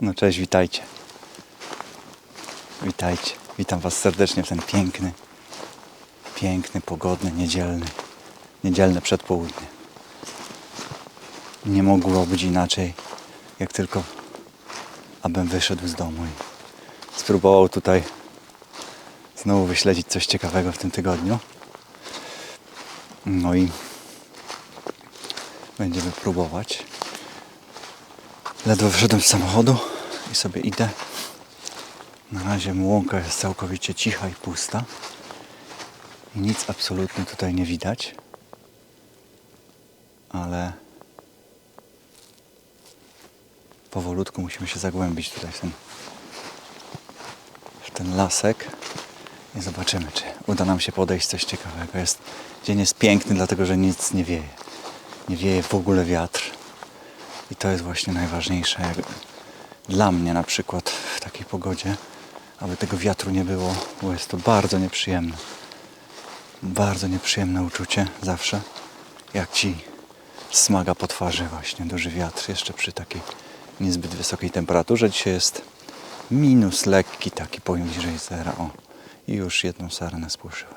No cześć, witajcie. Witajcie. Witam Was serdecznie w ten piękny, piękny, pogodny, niedzielny, niedzielne przedpołudnie. Nie mogło być inaczej, jak tylko abym wyszedł z domu i spróbował tutaj znowu wyśledzić coś ciekawego w tym tygodniu. No i będziemy próbować. Ledwo wyszedłem z samochodu i sobie idę. Na razie łąka jest całkowicie cicha i pusta. I nic absolutnie tutaj nie widać. Ale powolutku musimy się zagłębić tutaj w ten, w ten lasek i zobaczymy, czy uda nam się podejść coś ciekawego. Jest, dzień jest piękny, dlatego że nic nie wieje. Nie wieje w ogóle wiatr. I to jest właśnie najważniejsze. Jak dla mnie na przykład w takiej pogodzie, aby tego wiatru nie było, bo jest to bardzo nieprzyjemne. Bardzo nieprzyjemne uczucie zawsze, jak ci smaga po twarzy właśnie duży wiatr, jeszcze przy takiej niezbyt wysokiej temperaturze. Dzisiaj jest minus lekki, taki poniżej zera. O, i już jedną sarenę spłoszyłem.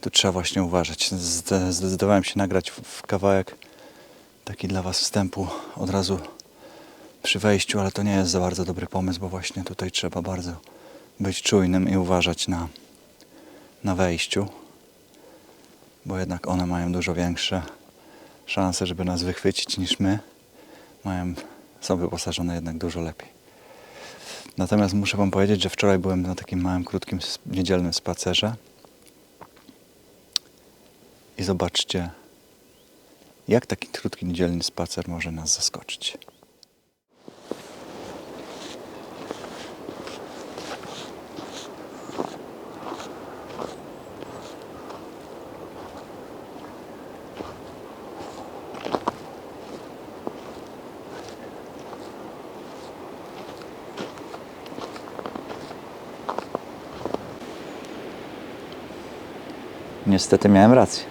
Tu trzeba właśnie uważać. Zde- Zdecydowałem się nagrać w kawałek taki dla Was wstępu od razu przy wejściu, ale to nie jest za bardzo dobry pomysł, bo właśnie tutaj trzeba bardzo być czujnym i uważać na, na wejściu, bo jednak one mają dużo większe szanse, żeby nas wychwycić niż my. Mają, są wyposażone jednak dużo lepiej. Natomiast muszę Wam powiedzieć, że wczoraj byłem na takim małym, krótkim, niedzielnym spacerze i zobaczcie, jak taki krótki, niedzielny spacer może nas zaskoczyć. Niestety miałem rację.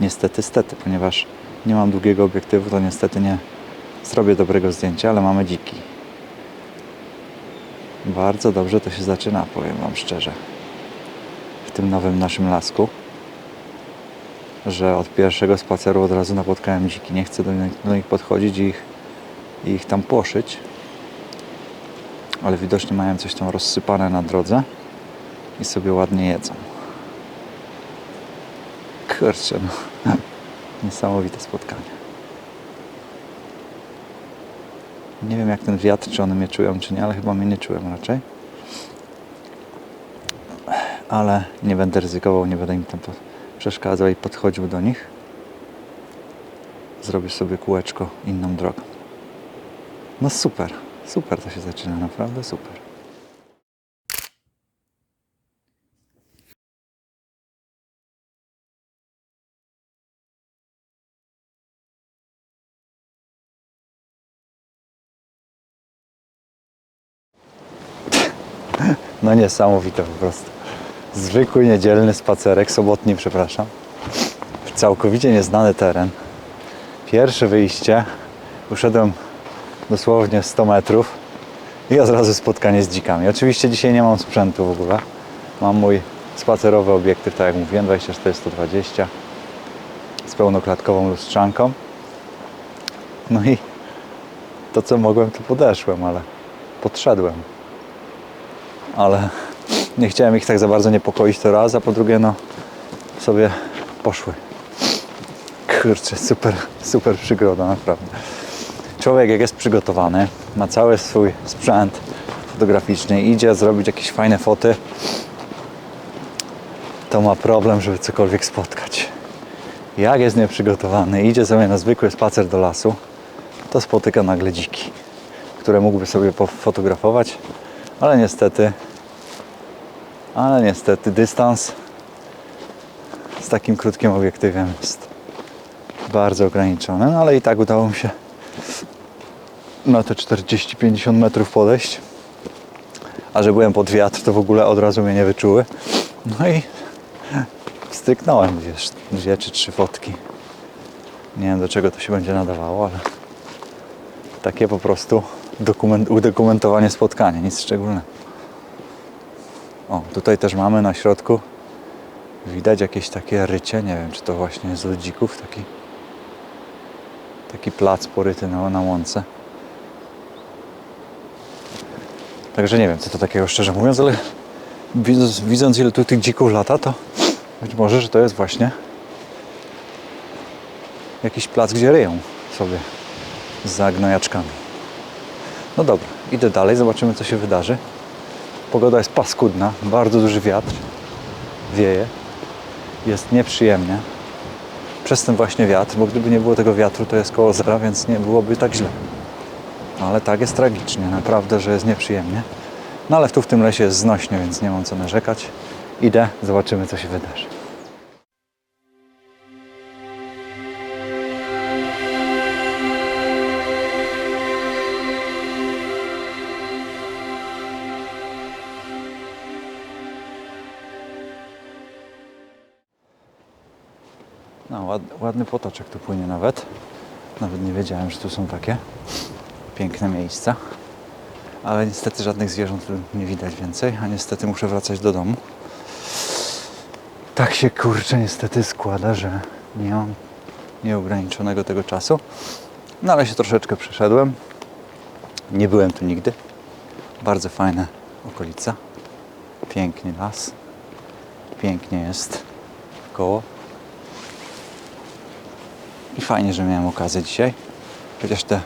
Niestety, stety, ponieważ nie mam długiego obiektywu, to niestety nie zrobię dobrego zdjęcia, ale mamy dziki. Bardzo dobrze to się zaczyna, powiem Wam szczerze. W tym nowym naszym lasku, że od pierwszego spaceru od razu napotkałem dziki. Nie chcę do nich, do nich podchodzić i ich, ich tam płoszyć, ale widocznie mają coś tam rozsypane na drodze i sobie ładnie jedzą. Kurczę, no. Niesamowite spotkanie. Nie wiem jak ten wiatr, czy one mnie czują, czy nie, ale chyba mnie nie czują raczej. Ale nie będę ryzykował, nie będę im tam przeszkadzał i podchodził do nich. Zrobię sobie kółeczko inną drogą. No super, super to się zaczyna, naprawdę super. No niesamowite po prostu. Zwykły niedzielny spacerek, sobotni przepraszam. Całkowicie nieznany teren. Pierwsze wyjście. Uszedłem dosłownie 100 metrów i od razu spotkanie z dzikami. Oczywiście dzisiaj nie mam sprzętu w ogóle. Mam mój spacerowy obiektyw, tak jak mówiłem, 24-120 z pełnoklatkową lustrzanką. No i to co mogłem to podeszłem, ale podszedłem ale nie chciałem ich tak za bardzo niepokoić to raz, a po drugie no sobie poszły. Kurczę, super, super przygoda, naprawdę. Człowiek jak jest przygotowany, ma cały swój sprzęt fotograficzny, idzie zrobić jakieś fajne foty, to ma problem, żeby cokolwiek spotkać. Jak jest nieprzygotowany, idzie sobie na zwykły spacer do lasu, to spotyka nagle dziki, które mógłby sobie pofotografować, ale niestety, ale niestety dystans z takim krótkim obiektywem jest bardzo ograniczony, no ale i tak udało mi się na te 40-50 metrów podejść. A że byłem pod wiatr, to w ogóle od razu mnie nie wyczuły. No i stryknąłem wiesz, dwie czy trzy fotki. Nie wiem do czego to się będzie nadawało, ale takie po prostu dokument, udokumentowanie spotkania, nic szczególnego. O, tutaj też mamy na środku widać jakieś takie rycie, nie wiem czy to właśnie jest ludzików, taki taki plac poryty na, na łące. Także nie wiem co to takiego szczerze mówiąc, ale widząc, widząc ile tu tych dzików lata, to być może, że to jest właśnie jakiś plac, gdzie ryją sobie za gnojaczkami. No dobra, idę dalej, zobaczymy co się wydarzy. Pogoda jest paskudna, bardzo duży wiatr, wieje, jest nieprzyjemnie. Przez ten właśnie wiatr, bo gdyby nie było tego wiatru, to jest koło zera, więc nie byłoby tak źle. No ale tak jest tragicznie, naprawdę, że jest nieprzyjemnie. No ale tu w tym lesie jest znośnie, więc nie mam co narzekać. Idę, zobaczymy co się wydarzy. No, ład, ładny potoczek tu płynie nawet. Nawet nie wiedziałem, że tu są takie piękne miejsca. Ale niestety żadnych zwierząt tu nie widać więcej, a niestety muszę wracać do domu. Tak się kurczę niestety składa, że nie mam nieograniczonego tego czasu. No ale się troszeczkę przeszedłem. Nie byłem tu nigdy. Bardzo fajna okolica. Piękny las. Pięknie jest koło. I fajnie, że miałem okazję dzisiaj, chociaż tę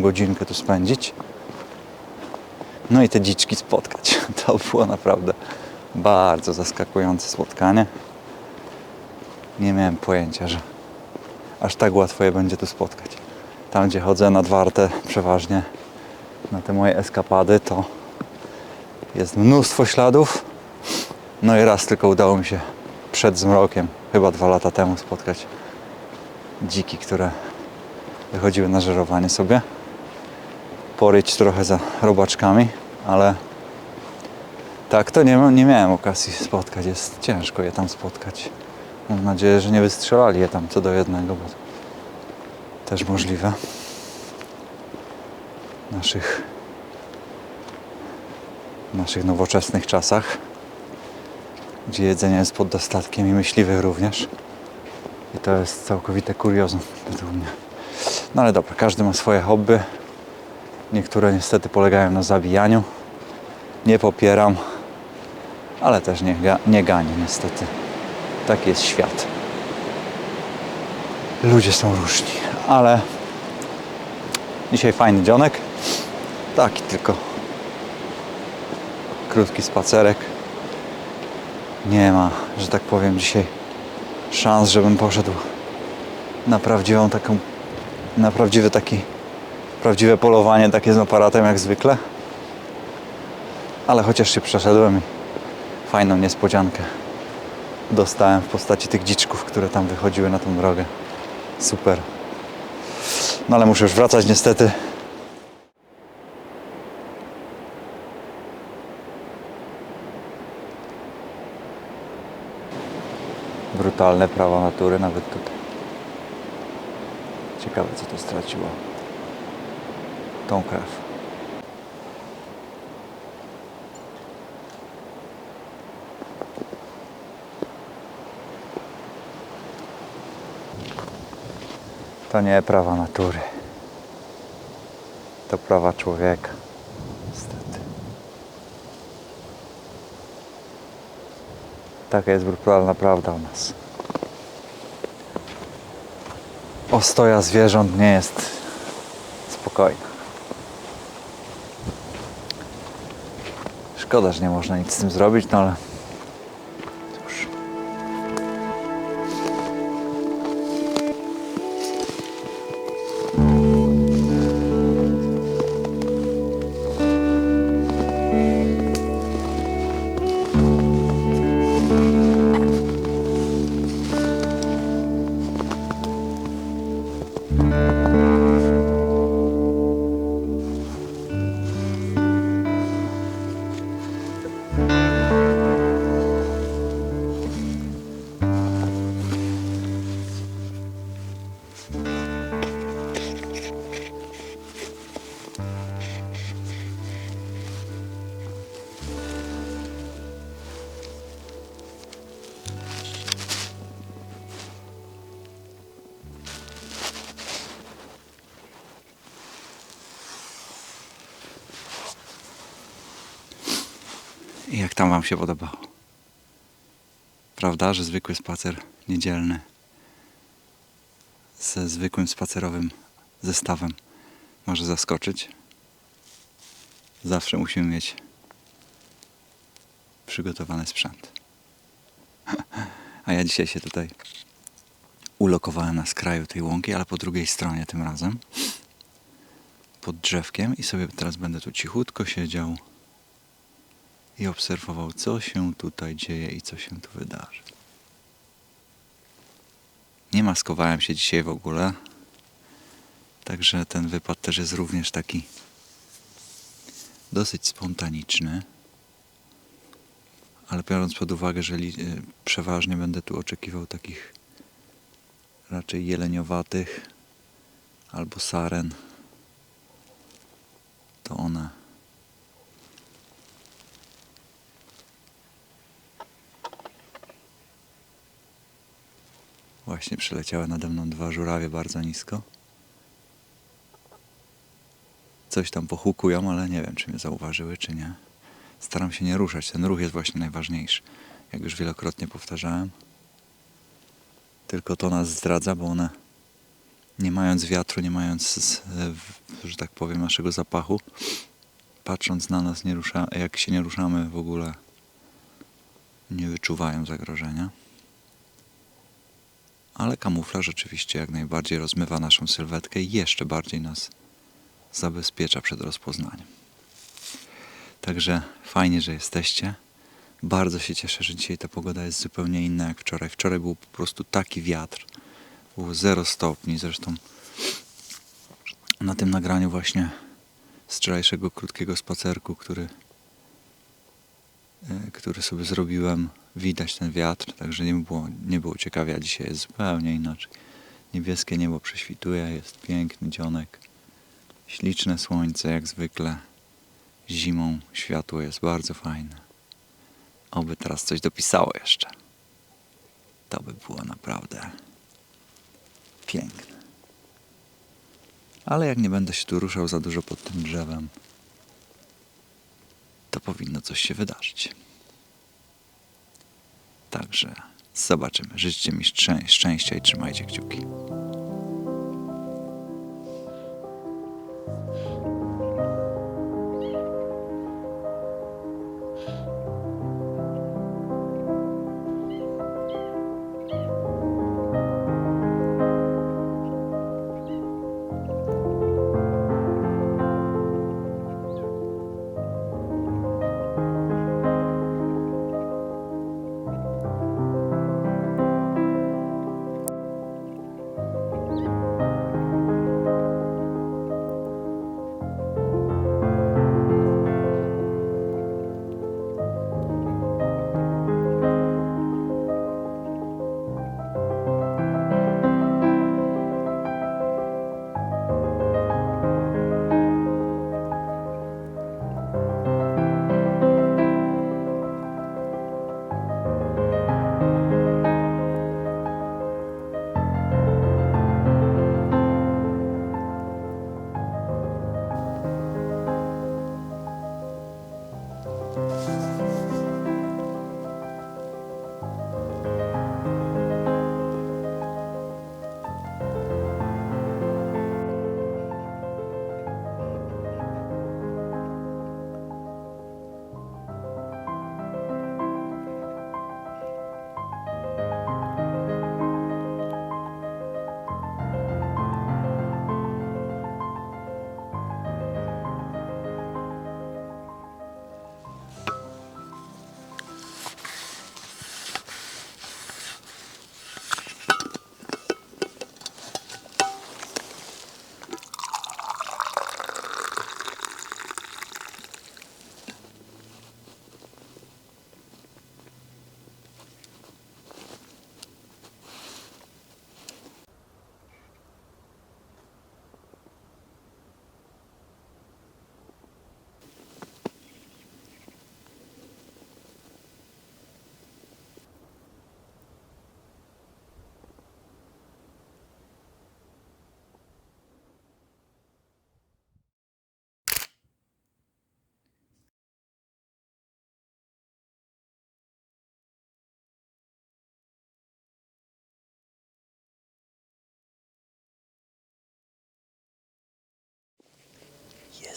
godzinkę tu spędzić. No i te dziczki spotkać. To było naprawdę bardzo zaskakujące spotkanie. Nie miałem pojęcia, że aż tak łatwo je będzie tu spotkać. Tam, gdzie chodzę nad wartę przeważnie na te moje eskapady, to jest mnóstwo śladów. No i raz tylko udało mi się przed zmrokiem, chyba dwa lata temu, spotkać dziki, które wychodziły na żerowanie sobie. Poryć trochę za robaczkami, ale tak to nie, nie miałem okazji spotkać. Jest ciężko je tam spotkać. Mam nadzieję, że nie wystrzelali je tam co do jednego, bo też możliwe. Naszych, w naszych nowoczesnych czasach, gdzie jedzenie jest pod dostatkiem i myśliwych również. I to jest całkowite kuriozum według mnie. No ale dobra, każdy ma swoje hobby. Niektóre niestety polegają na zabijaniu. Nie popieram, ale też nie, ga- nie ganię niestety. Taki jest świat. Ludzie są różni, ale dzisiaj fajny dzionek. Taki tylko krótki spacerek. Nie ma, że tak powiem, dzisiaj szans, żebym poszedł na prawdziwą taką, na taki, prawdziwe polowanie takie z aparatem jak zwykle. Ale chociaż się przeszedłem i fajną niespodziankę dostałem w postaci tych dziczków, które tam wychodziły na tą drogę. Super. No ale muszę już wracać niestety. Brutalne prawa natury nawet tutaj. Ciekawe co to straciło. Tą krew. To nie prawa natury. To prawa człowieka. Niestety. Taka jest brutalna prawda u nas. Ostoja zwierząt nie jest spokojna. Szkoda, że nie można nic z tym zrobić, no ale Jak tam Wam się podobało? Prawda, że zwykły spacer niedzielny ze zwykłym spacerowym zestawem może zaskoczyć? Zawsze musimy mieć przygotowany sprzęt. A ja dzisiaj się tutaj ulokowałem na skraju tej łąki, ale po drugiej stronie tym razem. Pod drzewkiem i sobie teraz będę tu cichutko siedział i obserwował, co się tutaj dzieje i co się tu wydarzy. Nie maskowałem się dzisiaj w ogóle, także ten wypad też jest również taki dosyć spontaniczny. Ale biorąc pod uwagę, że y, przeważnie będę tu oczekiwał takich raczej jeleniowatych albo saren, to one Właśnie przyleciały nade mną dwa żurawie bardzo nisko. Coś tam pochukują, ale nie wiem, czy mnie zauważyły, czy nie. Staram się nie ruszać. Ten ruch jest właśnie najważniejszy. Jak już wielokrotnie powtarzałem. Tylko to nas zdradza, bo one nie mając wiatru, nie mając, że tak powiem, naszego zapachu, patrząc na nas, nie rusza, jak się nie ruszamy w ogóle, nie wyczuwają zagrożenia. Ale kamuflaż rzeczywiście jak najbardziej rozmywa naszą sylwetkę i jeszcze bardziej nas zabezpiecza przed rozpoznaniem. Także fajnie, że jesteście. Bardzo się cieszę, że dzisiaj ta pogoda jest zupełnie inna jak wczoraj. Wczoraj był po prostu taki wiatr. Było 0 stopni. Zresztą na tym nagraniu właśnie z wczorajszego krótkiego spacerku, który, który sobie zrobiłem, widać ten wiatr, także nie było, nie było ciekawie, a dzisiaj jest zupełnie inaczej. Niebieskie niebo prześwituje, jest piękny dzionek, śliczne słońce jak zwykle. Zimą światło jest bardzo fajne. Oby teraz coś dopisało jeszcze. To by było naprawdę piękne. Ale jak nie będę się tu ruszał za dużo pod tym drzewem, to powinno coś się wydarzyć. Także zobaczymy. Życzcie mi szczę- szczęścia i trzymajcie kciuki.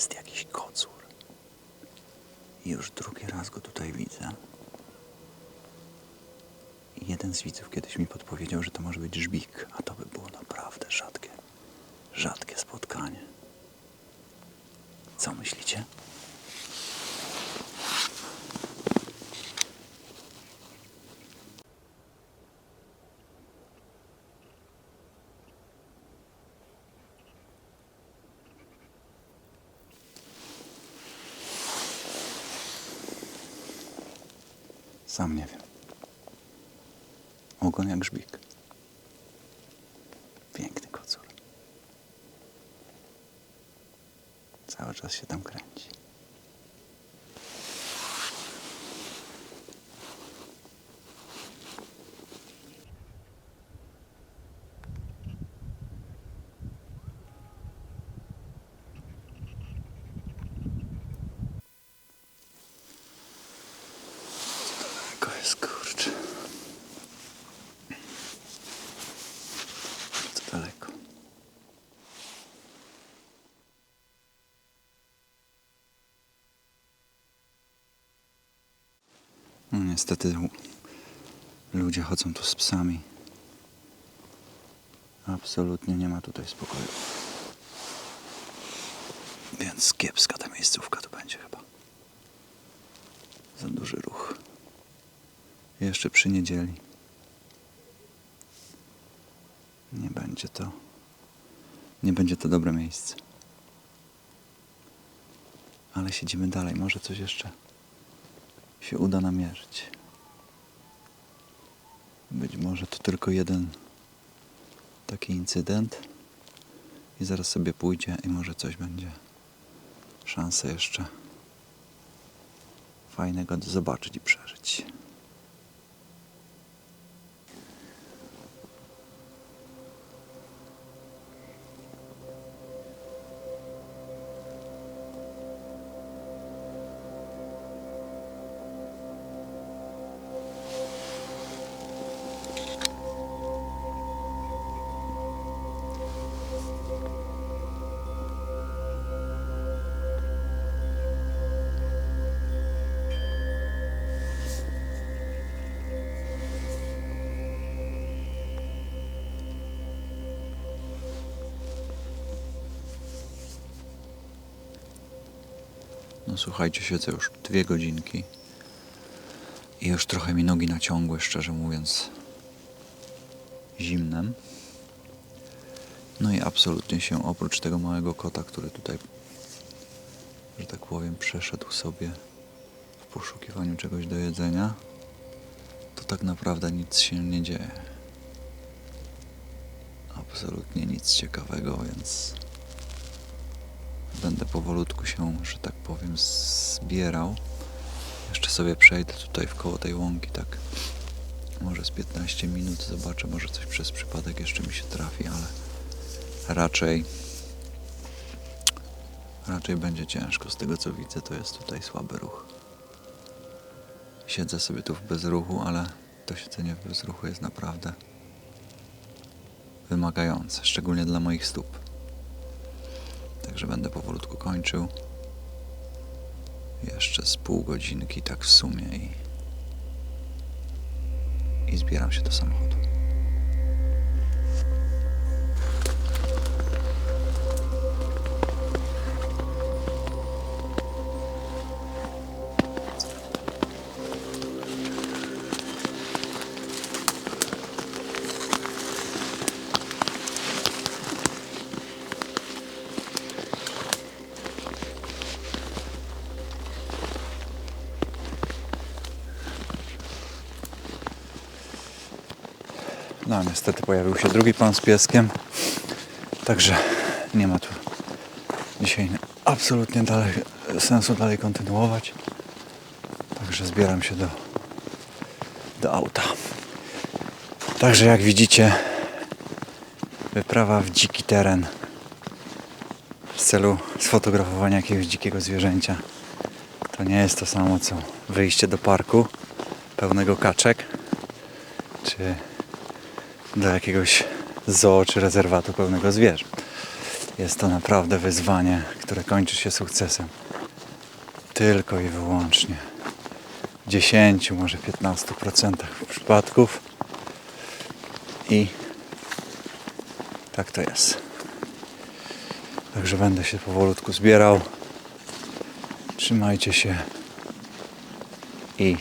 Jest jakiś kocur. Już drugi raz go tutaj widzę. Jeden z widzów kiedyś mi podpowiedział, że to może być żbik, a to by było naprawdę rzadkie, rzadkie spotkanie. Co myślicie? Sam nie wiem. Ogon jak grzbik. Piękny kocur. Cały czas się tam kręci. Daleko jest kurczę. Bardzo daleko. No niestety ludzie chodzą tu z psami. Absolutnie nie ma tutaj spokoju. Więc kiepska ta miejscówka to będzie chyba. Za duży ruch. Jeszcze przy niedzieli. Nie będzie to. Nie będzie to dobre miejsce. Ale siedzimy dalej. Może coś jeszcze się uda namierzyć. Być może to tylko jeden taki incydent i zaraz sobie pójdzie i może coś będzie szansa jeszcze fajnego zobaczyć i przeżyć. No słuchajcie, siedzę już dwie godzinki i już trochę mi nogi naciągły, szczerze mówiąc, zimnem. No i absolutnie się oprócz tego małego kota, który tutaj, że tak powiem, przeszedł sobie w poszukiwaniu czegoś do jedzenia, to tak naprawdę nic się nie dzieje. Absolutnie nic ciekawego, więc będę powolutku się, że tak powiem, zbierał. Jeszcze sobie przejdę tutaj w koło tej łąki, tak może z 15 minut zobaczę, może coś przez przypadek jeszcze mi się trafi, ale raczej raczej będzie ciężko. Z tego co widzę, to jest tutaj słaby ruch. Siedzę sobie tu w bezruchu, ale to siedzenie w bezruchu jest naprawdę wymagające, szczególnie dla moich stóp. Także będę powolutku kończył. Jeszcze z pół godzinki, tak w sumie i, i zbieram się do samochodu. No niestety pojawił się drugi pan z pieskiem. Także nie ma tu dzisiaj absolutnie dalej, sensu dalej kontynuować. Także zbieram się do, do auta. Także jak widzicie, wyprawa w dziki teren w celu sfotografowania jakiegoś dzikiego zwierzęcia. To nie jest to samo co wyjście do parku pełnego kaczek, czy do jakiegoś zoo czy rezerwatu pełnego zwierząt. jest to naprawdę wyzwanie, które kończy się sukcesem. Tylko i wyłącznie w 10, może 15% przypadków. I tak to jest. Także będę się powolutku zbierał. Trzymajcie się i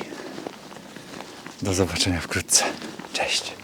do zobaczenia wkrótce. Cześć.